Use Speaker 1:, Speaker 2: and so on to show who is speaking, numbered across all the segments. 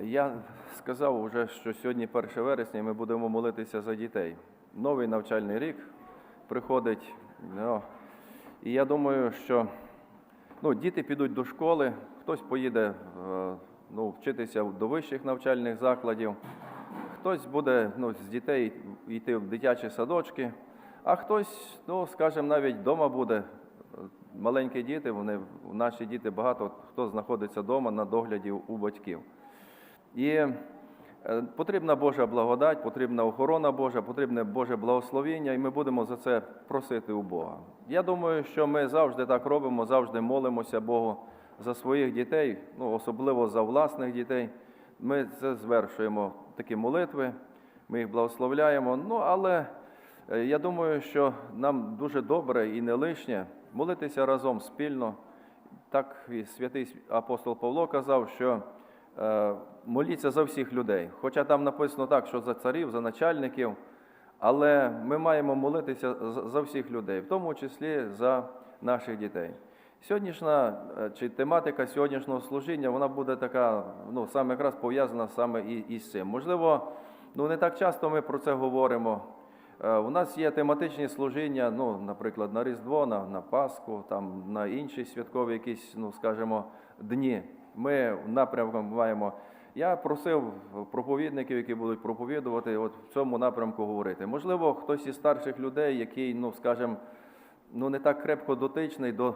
Speaker 1: Я сказав вже, що сьогодні 1 вересня і ми будемо молитися за дітей. Новий навчальний рік приходить. Ну, і я думаю, що ну, діти підуть до школи, хтось поїде е, ну, вчитися до вищих навчальних закладів, хтось буде ну, з дітей йти в дитячі садочки, а хтось, ну, скажімо, навіть вдома буде. Маленькі діти, вони, наші діти багато хто знаходиться вдома на догляді у батьків. І е, потрібна Божа благодать, потрібна охорона Божа, потрібне Боже благословіння, і ми будемо за це просити у Бога. Я думаю, що ми завжди так робимо, завжди молимося Богу за своїх дітей, ну, особливо за власних дітей. Ми це звершуємо такі молитви, ми їх благословляємо. Ну, але е, я думаю, що нам дуже добре і не лишнє молитися разом спільно. Так і святий апостол Павло казав, що е, моліться за всіх людей. Хоча там написано так, що за царів, за начальників, але ми маємо молитися за- всіх людей, в тому числі за наших дітей. Сьогоднішня е, чи тематика сьогоднішнього служіння вона буде така, ну саме якраз пов'язана саме і, із цим. Можливо, ну не так часто ми про це говоримо. Е, У нас є тематичні служіння, ну, наприклад, на Різдво, на, на Пасху, там, на інші святкові якісь, ну, скажімо, дні. Ми в напрямку маємо. Я просив проповідників, які будуть проповідувати, от в цьому напрямку говорити. Можливо, хтось із старших людей, який, ну, скажімо, ну, не так крепко дотичний до,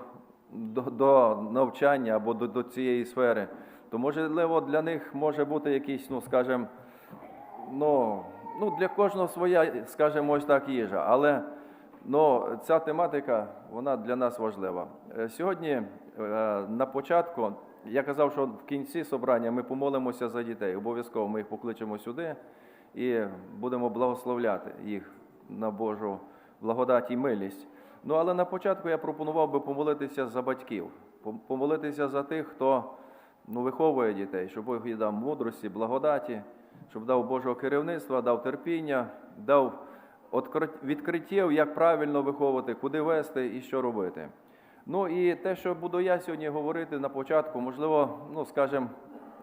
Speaker 1: до, до навчання або до, до цієї сфери, то можливо для них може бути якийсь, ну, скажімо, ну, ну, для кожного своя, скажімо, ось так їжа. Але ну, ця тематика вона для нас важлива. Е, Сьогодні е, на початку я казав, що в кінці собрання ми помолимося за дітей. Обов'язково ми їх покличемо сюди і будемо благословляти їх на Божу благодать і милість. Ну, але на початку я пропонував би помолитися за батьків, помолитися за тих, хто ну, виховує дітей, щоб Бог їй дав мудрості, благодаті, щоб дав Божого керівництва, дав терпіння, дав відкриттів, як правильно виховувати, куди вести і що робити. Ну і те, що буду я сьогодні говорити на початку, можливо, ну скажімо,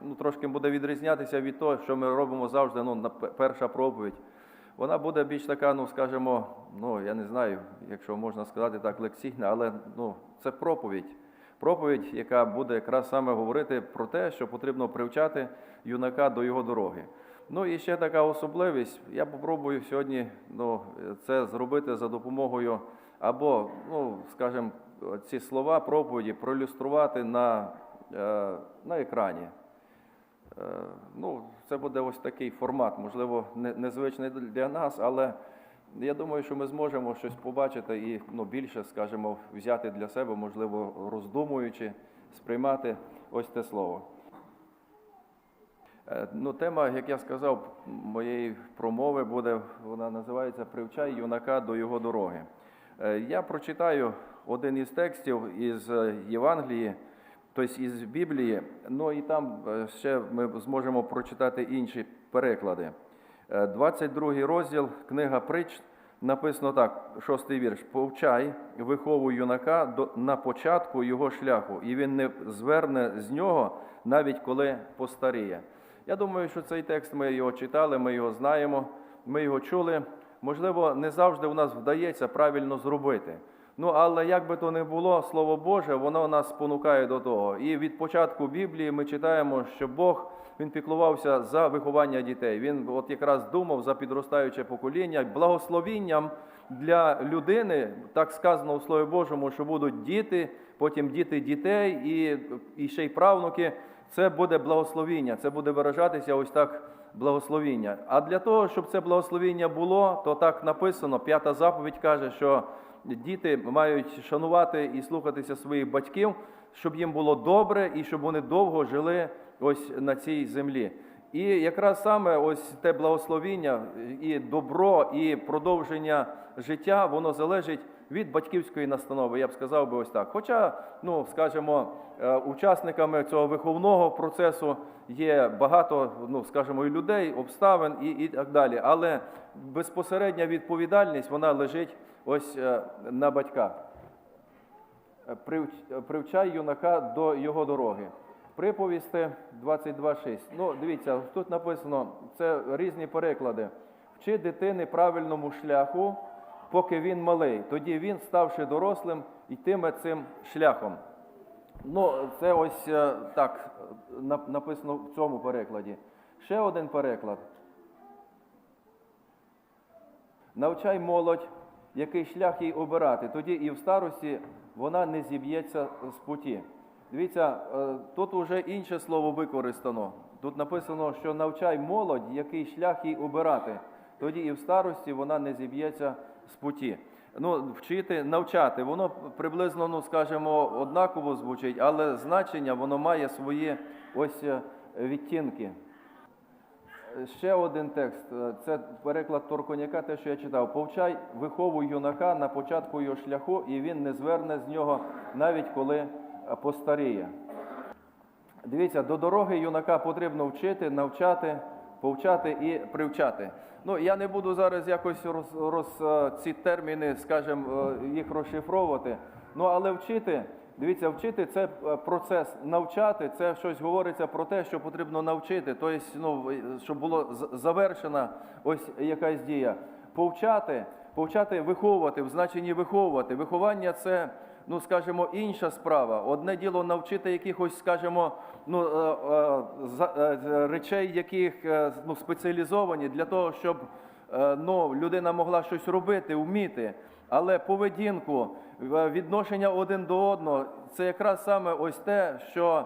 Speaker 1: ну, трошки буде відрізнятися від того, що ми робимо завжди, ну, на перша проповідь. Вона буде більш така, ну скажімо, ну я не знаю, якщо можна сказати так, лекційна, але ну, це проповідь. Проповідь, яка буде якраз саме говорити про те, що потрібно привчати юнака до його дороги. Ну і ще така особливість. Я попробую сьогодні ну, це зробити за допомогою або, ну, скажімо, ці слова проповіді проілюструвати на, е, на екрані. Е, Ну, це буде ось такий формат, можливо, незвичний для нас, але я думаю, що ми зможемо щось побачити і ну, більше, скажімо, взяти для себе, можливо, роздумуючи, сприймати ось те слово. Е, Ну, тема, як я сказав, моєї промови буде, вона називається Привчай юнака до його дороги. Я прочитаю один із текстів із е, Євангелії, тобто із Біблії, ну і там е, ще ми зможемо прочитати інші переклади. Е, 22 розділ, книга притч, написано так, шостий вірш. Повчай, виховуй юнака на початку його шляху, і він не зверне з нього, навіть коли постаріє. Я думаю, що цей текст ми його читали, ми його знаємо, ми його чули. Можливо, не завжди у нас вдається правильно зробити. Ну, але як би то не було, Слово Боже, воно нас спонукає до того. І від початку Біблії ми читаємо, що Бог він піклувався за виховання дітей. Він от якраз думав за підростаюче покоління, благословінням для людини, так сказано у Слові Божому, що будуть діти, потім діти дітей і, і ще й правнуки. Це буде благословіння, це буде виражатися ось так благословіння. А для того, щоб це благословіння було, то так написано, п'ята заповідь каже, що діти мають шанувати і слухатися своїх батьків, щоб їм було добре і щоб вони довго жили ось на цій землі. І якраз саме ось те благословіння і добро, і продовження життя, воно залежить від батьківської настанови, я б сказав би ось так. Хоча, ну скажімо, е, учасниками цього виховного процесу є багато, ну скажімо, і людей, обставин і, і так далі. Але безпосередня відповідальність вона лежить ось е, на батьках. Е, е, Привчай юнака до його дороги. Приповісти 22.6. Ну, дивіться, тут написано, це різні переклади. Вчи дитини правильному шляху, поки він малий. Тоді він, ставши дорослим, йтиме цим шляхом. Ну, це ось так написано в цьому перекладі. Ще один переклад. Навчай молодь, який шлях їй обирати, тоді і в старості вона не зіб'ється з путі. Дивіться, е, тут вже інше слово використано. Тут написано, що навчай молодь, який шлях їй обирати, тоді і в старості вона не зіб'ється з путі. Ну, вчити, навчати, воно приблизно, ну скажімо, однаково звучить, але значення воно має свої ось е, відтінки. Ще один текст. Е, Це переклад Торконяка, те, що я читав. Повчай, виховуй юнака на початку його шляху, і він не зверне з нього, навіть коли е, постаріє. Дивіться, до дороги юнака потрібно вчити, навчати, повчати і привчати. Ну, я не буду зараз якось роз, роз, е, ці терміни, скажімо, їх розшифровувати. Ну, але вчити, дивіться, вчити це е, процес. Навчати це щось говориться про те, що потрібно навчити. Тобто, ну, щоб було завершена ось якась дія. Повчати, повчати виховувати, в значенні виховувати. Виховання це ну скажімо, інша справа. Одне діло навчити якихось, скажімо, ну, е, е, речей, яких ну, спеціалізовані для того, щоб ну, людина могла щось робити, вміти. Але поведінку, е, відношення один до одного це якраз саме ось те, що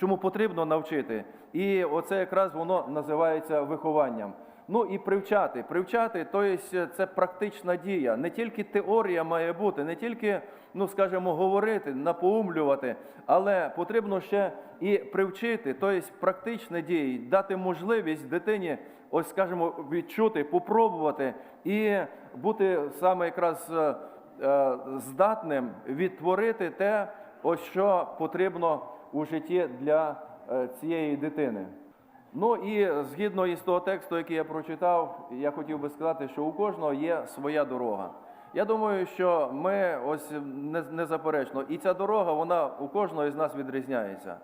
Speaker 1: чому потрібно навчити. І оце якраз воно називається вихованням. Ну і привчати. Привчати, то є це практична дія. Не тільки теорія має бути, не тільки, ну скажімо, говорити, напоумлювати, але потрібно ще і привчити, то є практичні дії, дати можливість дитині, ось скажімо, відчути, попробувати і бути саме якраз е, е, здатним відтворити те, ось що потрібно у житті для цієї дитини. Ну і згідно із того тексту, який я прочитав, я хотів би сказати, що у кожного є своя дорога. Я думаю, що ми ось незаперечно, і ця дорога, вона у кожного із нас відрізняється.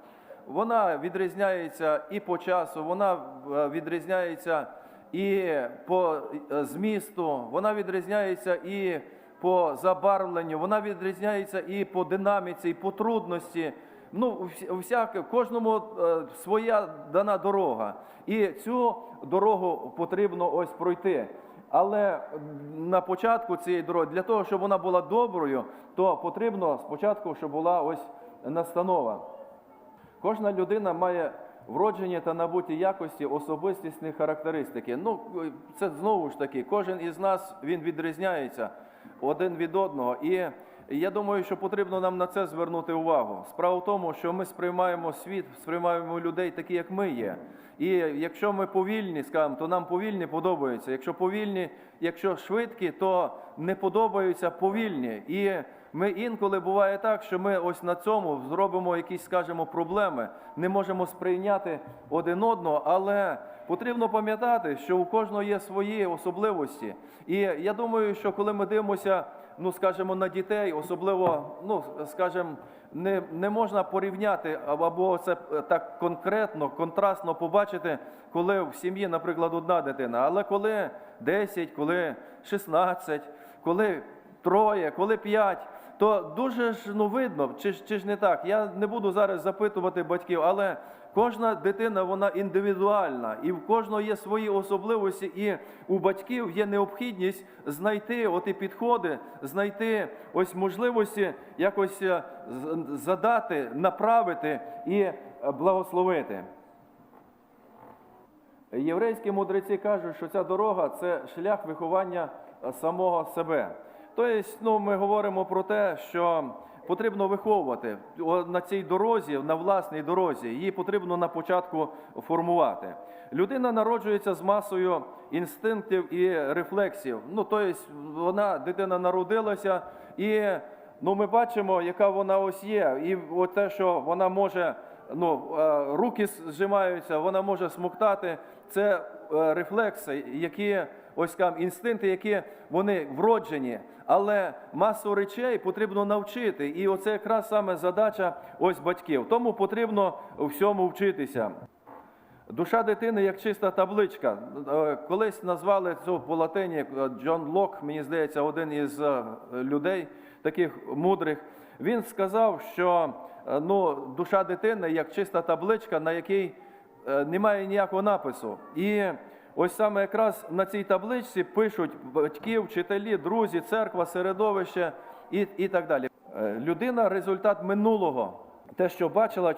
Speaker 1: Вона відрізняється і по часу, вона е, відрізняється і по е, змісту, вона відрізняється і по забарвленню, вона відрізняється і по динаміці, і по трудності. Ну, всяке, кожному е, своя дана дорога. І цю дорогу потрібно ось пройти. Але на початку цієї дороги, для того, щоб вона була доброю, то потрібно спочатку, щоб була ось настанова. Кожна людина має вроджені та набуті якості особистісні характеристики. Ну, це знову ж таки, кожен із нас він відрізняється один від одного. І я думаю, що потрібно нам на це звернути увагу. Справа в тому, що ми сприймаємо світ, сприймаємо людей такі, як ми є. І якщо ми повільні, скажемо, то нам повільні подобаються. Якщо повільні, якщо швидкі, то не подобаються повільні. І ми інколи буває так, що ми ось на цьому зробимо якісь, скажімо, проблеми, не можемо сприйняти один одного, але потрібно пам'ятати, що у кожного є свої особливості. І я думаю, що коли ми дивимося, ну скажімо, на дітей, особливо, ну скажімо, не, не можна порівняти або- це е, так конкретно, контрастно побачити, коли в сім'ї, наприклад, одна дитина, але коли 10, коли 16, коли троє, коли п'ять, то дуже ж ну видно, чи, чи ж не так. Я не буду зараз запитувати батьків, але кожна дитина вона індивідуальна, і в кожного є свої особливості, і у батьків є необхідність знайти оті підходи, знайти ось можливості якось е, задати, направити і е, благословити. Єврейські мудреці кажуть, що ця дорога це шлях виховання е, самого себе. Тобто, ну, ми говоримо про те, що потрібно виховувати на цій дорозі, на власній дорозі, її потрібно на початку формувати. Людина народжується з масою інстинктів і рефлексів. Ну, тобто, вона, дитина народилася, і ну, ми бачимо, яка вона ось є. І от те, що вона може ну, е, руки зжимаються, вона може смоктати. Це рефлекси, які ось там інстинкти, які вони вроджені. Але масу речей потрібно навчити, і оце якраз саме задача ось батьків. Тому потрібно всьому вчитися. Душа дитини як чиста табличка. Е, Колись назвали цю по латині е, Джон Лок, мені здається, один із е, людей, таких мудрих. Він сказав, що е, ну, душа дитини як чиста табличка, на якій е, немає ніякого напису. І ось саме якраз на цій табличці пишуть батьки, вчителі, друзі, церква, середовище і, і так далі. Е, Людина результат минулого. Те, що бачила,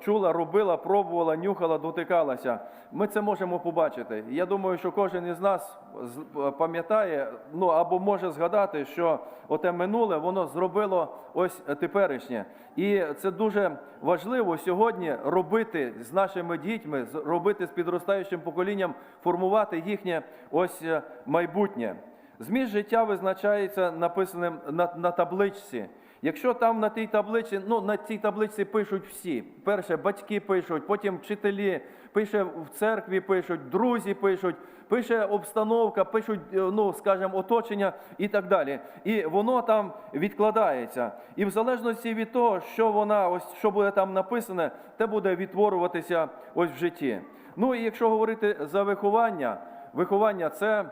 Speaker 1: чула, робила, пробувала, нюхала, дотикалася. Ми це можемо побачити. Я думаю, що кожен із нас з- пам'ятає, ну або може згадати, що оте минуле воно зробило ось теперішнє. І це дуже важливо сьогодні робити з нашими дітьми, робити з підростаючим поколінням, формувати їхнє ось е, майбутнє. Зміст життя визначається написаним на, на табличці. Якщо там на тій таблиці, ну на цій таблиці пишуть всі. Перше, батьки пишуть, потім вчителі, пише в церкві пишуть, друзі пишуть, пише обстановка, пишуть, е, ну скажімо, оточення і так далі. І воно там відкладається. І в залежності від того, що вона, ось що буде там написане, те буде відтворюватися ось в житті. Ну і якщо говорити за виховання, виховання це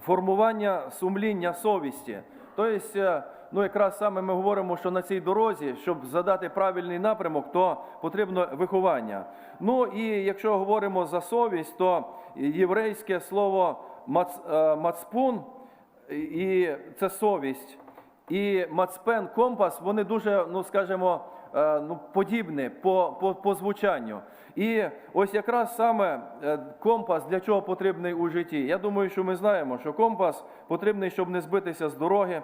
Speaker 1: формування сумління совісті. Тобто, ну якраз саме ми говоримо, що на цій дорозі, щоб задати правильний напрямок, то потрібно виховання. Ну і якщо говоримо за совість, то єврейське слово мац, е, мацпун, і це совість, і мацпен, компас, вони дуже, ну скажімо, е, ну, подібні по, по, по звучанню. І ось якраз саме е, компас для чого потрібний у житті. Я думаю, що ми знаємо, що компас потрібний, щоб не збитися з дороги.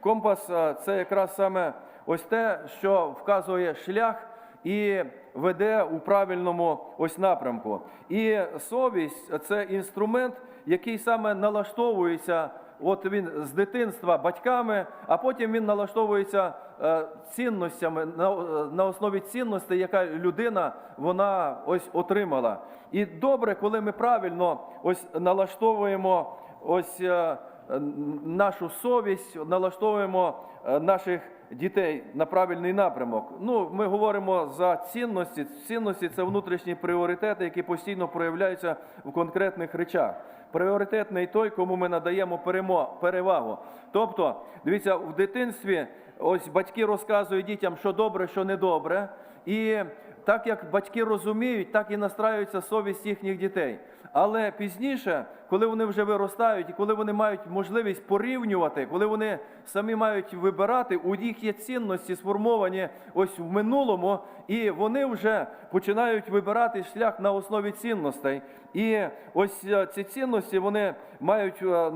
Speaker 1: Компас е, це якраз саме ось те, що вказує шлях і веде у правильному ось напрямку. І совість це інструмент, який саме налаштовується. От він з дитинства батьками, а потім він налаштовується е, цінностями на, е, основі цінностей, яка людина вона ось отримала. І добре, коли ми правильно ось налаштовуємо ось нашу совість, налаштовуємо е, наших дітей на правильний напрямок. Ну, ми говоримо за цінності. Цінності це внутрішні пріоритети, які постійно проявляються в конкретних речах. Пріоритетний той, кому ми надаємо перевагу. Тобто, дивіться, в дитинстві ось батьки розказують дітям, що добре, що недобре. І так як батьки розуміють, так і настраюється совість їхніх дітей. Але пізніше, коли вони вже виростають, і коли вони мають можливість порівнювати, коли вони самі мають вибирати, у них є цінності сформовані ось в минулому, і вони вже починають вибирати шлях на основі цінностей. І ось е, ці цінності вони мають е,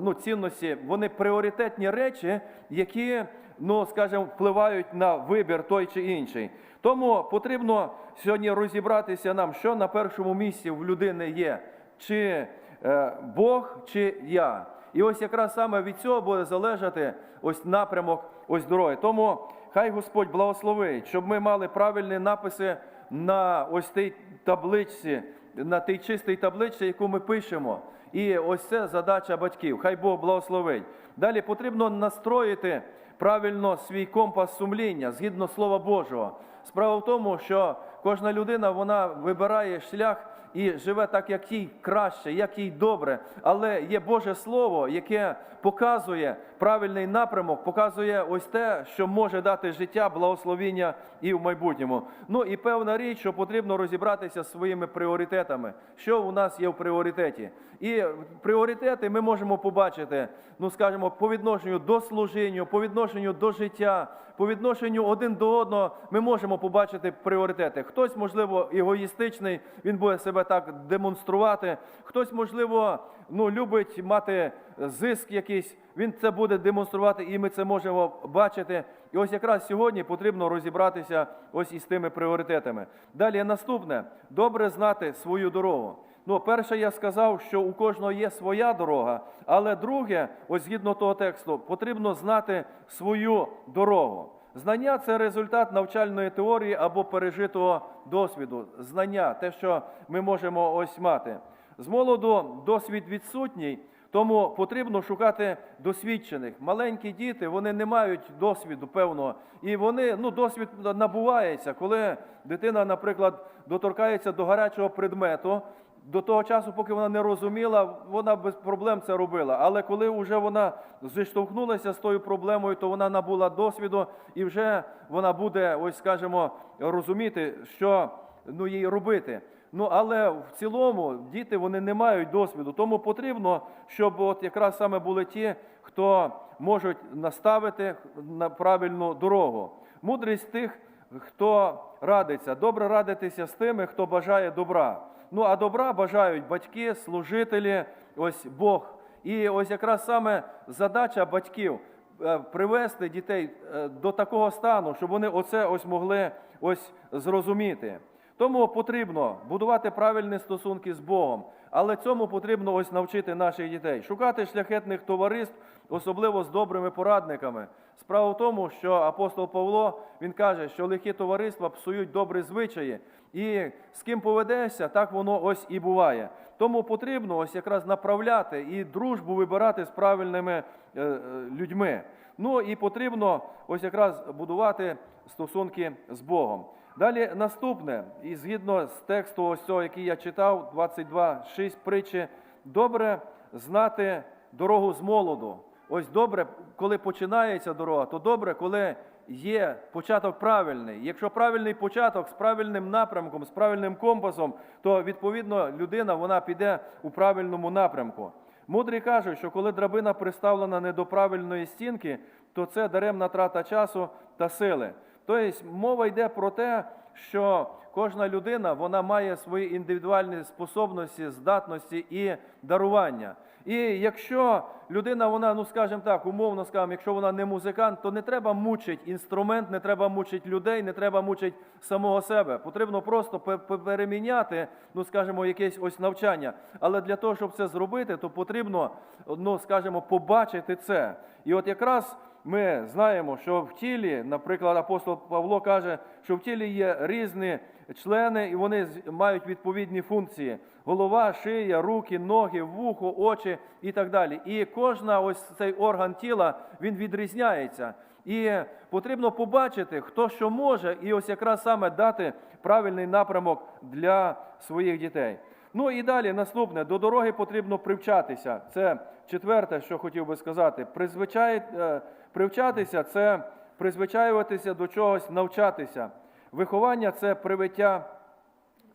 Speaker 1: ну, цінності, вони пріоритетні речі, які ну, скажімо, впливають на вибір той чи інший. Тому потрібно сьогодні розібратися нам, що на першому місці в людини є, чи е, Бог, чи я. І ось якраз саме від цього буде залежати ось напрямок ось дороги. Тому хай Господь благословить, щоб ми мали правильні написи на ось тій табличці, на тій чистій табличці, яку ми пишемо. І ось це задача батьків. Хай Бог благословить. Далі потрібно настроїти правильно свій компас сумління згідно Слова Божого. Справа в тому, що кожна людина вона вибирає шлях і живе так, як їй краще, як їй добре. Але є Боже Слово, яке показує правильний напрямок, показує ось те, що може дати життя, благословіння і в майбутньому. Ну і певна річ, що потрібно розібратися зі своїми пріоритетами, що у нас є в пріоритеті. І пріоритети ми можемо побачити, ну скажімо, по відношенню до служіння, по відношенню до життя, по відношенню один до одного ми можемо побачити пріоритети. Хтось, можливо, егоїстичний, він буде себе так демонструвати. Хтось, можливо, ну, любить мати зиск якийсь, він це буде демонструвати, і ми це можемо бачити. І ось якраз сьогодні потрібно розібратися ось із тими пріоритетами. Далі наступне добре знати свою дорогу. Ну, перше, я сказав, що у кожного є своя дорога, але друге, ось згідно того тексту, потрібно знати свою дорогу. Знання це результат навчальної теорії або пережитого досвіду. Знання, те, що ми можемо ось мати. З молоду досвід відсутній, тому потрібно шукати досвідчених. Маленькі діти вони не мають досвіду певного, і вони ну досвід набувається, коли дитина, наприклад, доторкається до гарячого предмету. До того часу, поки вона не розуміла, вона без проблем це робила. Але коли вже вона зіштовхнулася з тою проблемою, то вона набула досвіду, і вже вона буде, ось скажімо, розуміти, що ну, їй робити. Ну але в цілому діти вони не мають досвіду, тому потрібно, щоб от якраз саме були ті, хто можуть наставити на правильну дорогу. Мудрість тих, хто радиться. Добре радитися з тими, хто бажає добра. Ну а добра бажають батьки, служителі, ось Бог. І ось якраз саме задача батьків е, привести дітей е, до такого стану, щоб вони оце ось могли ось зрозуміти. Тому потрібно будувати правильні стосунки з Богом, але цьому потрібно ось навчити наших дітей, шукати шляхетних товариств, особливо з добрими порадниками. Справа в тому, що апостол Павло він каже, що лихі товариства псують добрі звичаї, і з ким поведешся, так воно ось і буває. Тому потрібно ось якраз направляти і дружбу вибирати з правильними е, е, людьми. Ну і потрібно ось якраз будувати стосунки з Богом. Далі наступне, і згідно з тексту, ось цього, який я читав, 22.6 притчі, добре знати дорогу з молоду. Ось добре, коли починається дорога, то добре, коли є початок правильний. Якщо правильний початок з правильним напрямком, з правильним компасом, то відповідно людина вона піде у правильному напрямку. Мудрі кажуть, що коли драбина приставлена не до правильної стінки, то це даремна трата часу та сили. Тобто мова йде про те, що кожна людина вона має свої індивідуальні способності, здатності і дарування. І якщо людина, вона, ну скажімо так, умовно скажемо, якщо вона не музикант, то не треба мучити інструмент, не треба мучити людей, не треба мучити самого себе. Потрібно просто пе- пе- переміняти, ну скажімо, якесь ось навчання. Але для того, щоб це зробити, то потрібно, ну скажімо, побачити це. І от якраз ми знаємо, що в тілі, наприклад, апостол Павло каже, що в тілі є різні члени, і вони мають відповідні функції: голова, шия, руки, ноги, вухо, очі і так далі. І кожна ось цей орган тіла він відрізняється. І потрібно побачити, хто що може, і ось якраз саме дати правильний напрямок для своїх дітей. Ну і далі наступне до дороги потрібно привчатися. Це четверте, що хотів би сказати. Призвичай, е, привчатися це призвичаюватися до чогось, навчатися. Виховання це привиття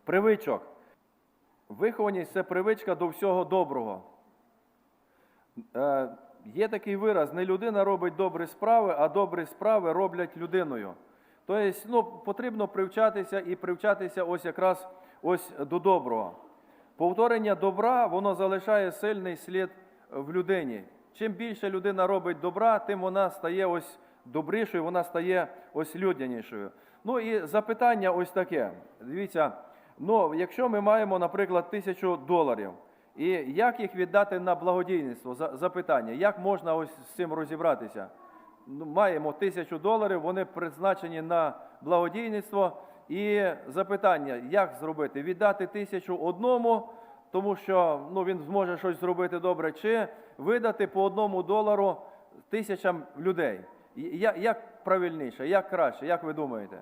Speaker 1: привичок. Вихованість це привичка до всього доброго. Е, є такий вираз: не людина робить добрі справи, а добрі справи роблять людиною. Тобто, ну, потрібно привчатися і привчатися ось якраз ось до доброго. Повторення добра, воно залишає сильний слід в людині. Чим більше людина робить добра, тим вона стає ось добрішою, вона стає ось людянішою. Ну і запитання ось таке. Дивіться, ну, якщо ми маємо, наприклад, тисячу доларів, і як їх віддати на благодійництво? Запитання, як можна ось з цим розібратися? Ну, маємо тисячу доларів, вони призначені на благодійництво. І запитання, як зробити? Віддати тисячу одному, тому що ну, він зможе щось зробити добре, чи видати по одному долару тисячам людей. Я- Як правильніше, як краще, як ви думаєте?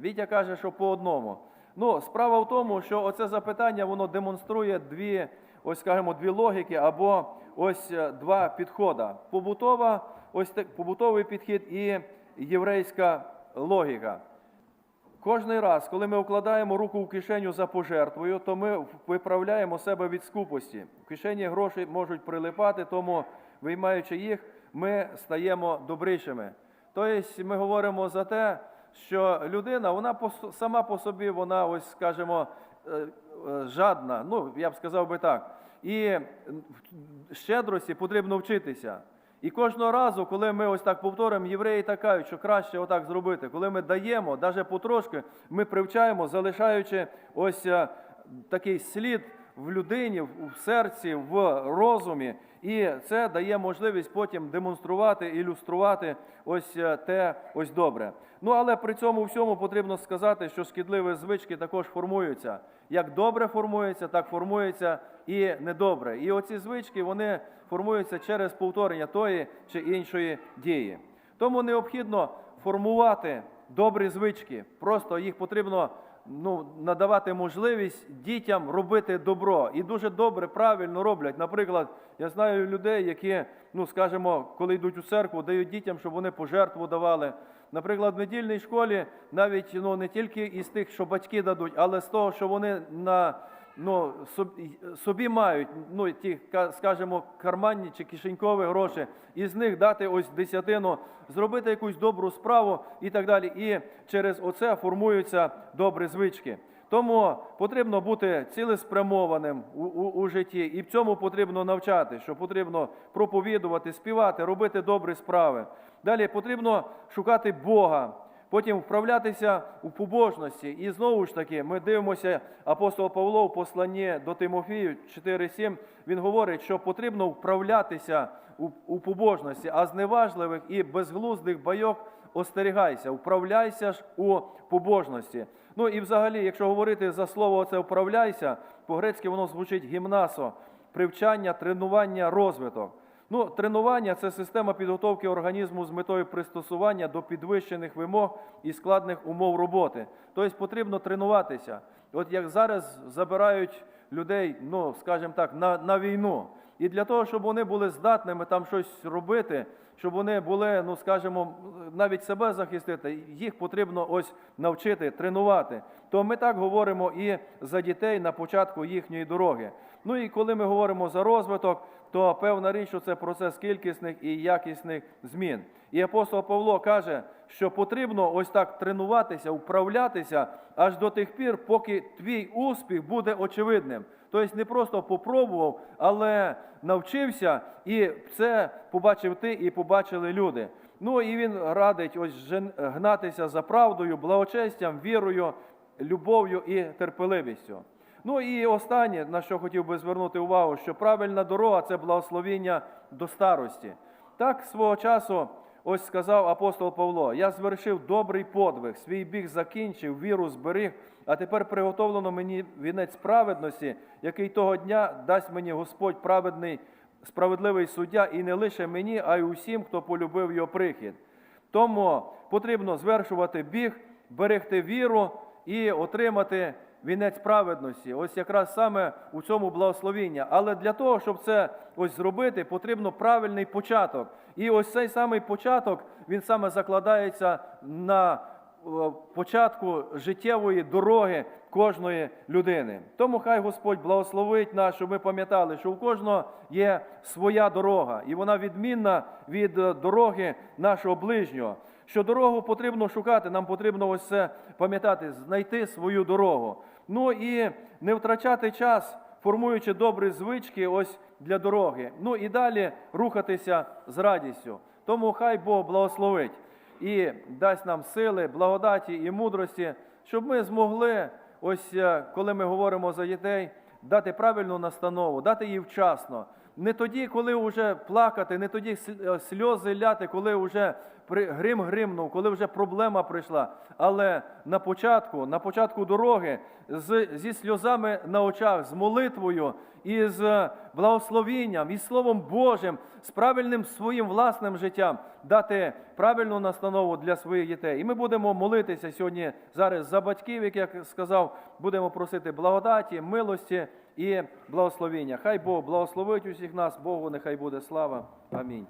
Speaker 1: Вітя каже, що по одному. Ну, справа в тому, що оце запитання воно демонструє дві, ось скажімо, дві логіки або ось е, два підходи. Побутова, ось так, побутовий підхід і єврейська логіка. Кожний раз, коли ми вкладаємо руку в кишеню за пожертвою, то ми виправляємо себе від скупості. В кишені гроші можуть прилипати, тому, виймаючи їх, ми стаємо добрішими. Тобто ми говоримо за те, що людина, вона сама по собі, вона ось, скажімо, е, е, жадна, ну я б сказав би так. І щедрості потрібно вчитися. І кожного разу, коли ми ось так повторимо, євреї так кажуть, що краще отак зробити. Коли ми даємо, навіть потрошки, ми привчаємо, залишаючи ось е, такий слід в людині, в серці, в розумі, і це дає можливість потім демонструвати, ілюструвати ось е, те ось добре. Ну але при цьому всьому потрібно сказати, що шкідливі звички також формуються. Як добре формується, так формується і недобре. І оці звички вони формуються через повторення тої чи іншої дії. Тому необхідно формувати добрі звички. Просто їх потрібно ну, надавати можливість дітям робити добро. І дуже добре, правильно роблять. Наприклад, я знаю людей, які, ну скажімо, коли йдуть у церкву, дають дітям, щоб вони пожертву давали. Наприклад, в недільній школі навіть ну, не тільки із тих, що батьки дадуть, але з того, що вони на ну, собі, собі мають, ну, ті, ка- скажімо, карманні чи кишенькові гроші, і з них дати ось десятину, зробити якусь добру справу і так далі. І через оце формуються добрі звички. Тому потрібно бути цілеспрямованим у, у, у житті, і в цьому потрібно навчати, що потрібно проповідувати, співати, робити добрі справи. Далі потрібно шукати Бога, потім вправлятися у побожності. І знову ж таки, ми дивимося, апостол Павло в посланні до Тимофію 4.7, він говорить, що потрібно вправлятися у, у побожності, а зневажливих і безглуздих байок остерігайся, вправляйся ж у побожності. Ну і взагалі, якщо говорити за слово це вправляйся, по-грецьки воно звучить гімнасо, привчання, тренування, розвиток. Ну, тренування це система підготовки організму з метою пристосування до підвищених вимог і складних умов роботи. Тобто потрібно тренуватися. От як зараз забирають людей, ну скажімо так, на, на війну. І для того, щоб вони були здатними там щось робити, щоб вони були, ну скажімо, навіть себе захистити, їх потрібно ось навчити, тренувати. То ми так говоримо і за дітей на початку їхньої дороги. Ну і коли ми говоримо за розвиток, то певна річ, що це процес кількісних і якісних змін. І апостол Павло каже, що потрібно ось так тренуватися, вправлятися аж до тих пір, поки твій успіх буде очевидним. Тобто не просто попробував, але навчився, і це побачив ти і побачили люди. Ну і він радить ось гнатися за правдою, благочестям, вірою, любов'ю і терпеливістю. Ну і останнє, на що хотів би звернути увагу, що правильна дорога це благословіння до старості. Так свого часу ось сказав апостол Павло: Я звершив добрий подвиг, свій біг закінчив, віру зберіг, а тепер приготовлено мені вінець праведності, який того дня дасть мені Господь праведний, справедливий суддя, і не лише мені, а й усім, хто полюбив його прихід. Тому потрібно звершувати біг, берегти віру і отримати вінець праведності. Ось якраз саме у цьому благословіння. Але для того, щоб це ось зробити, потрібно правильний початок. І ось цей самий початок він саме закладається на е, початку життєвої дороги кожної людини. Тому хай Господь благословить нас, щоб ми пам'ятали, що у кожного є своя дорога, і вона відмінна від е, дороги нашого ближнього. Що дорогу потрібно шукати, нам потрібно ось це пам'ятати, знайти свою дорогу. Ну і не втрачати час, формуючи добрі звички ось для дороги. Ну і далі рухатися з радістю. Тому хай Бог благословить і дасть нам сили, благодаті і мудрості, щоб ми змогли, ось е, коли ми говоримо за дітей, дати правильну настанову, дати її вчасно. Не тоді, коли вже плакати, не тоді е, сльози ляти, коли вже грим гримнув, коли вже проблема прийшла. Але на початку, на початку дороги, з, зі сльозами на очах, з молитвою, і з благословінням, і Словом Божим, з правильним своїм власним життям дати правильну настанову для своїх дітей. І ми будемо молитися сьогодні зараз за батьків, як я сказав, будемо просити благодаті, милості і благословіння. Хай Бог благословить усіх нас, Богу нехай буде слава. Амінь.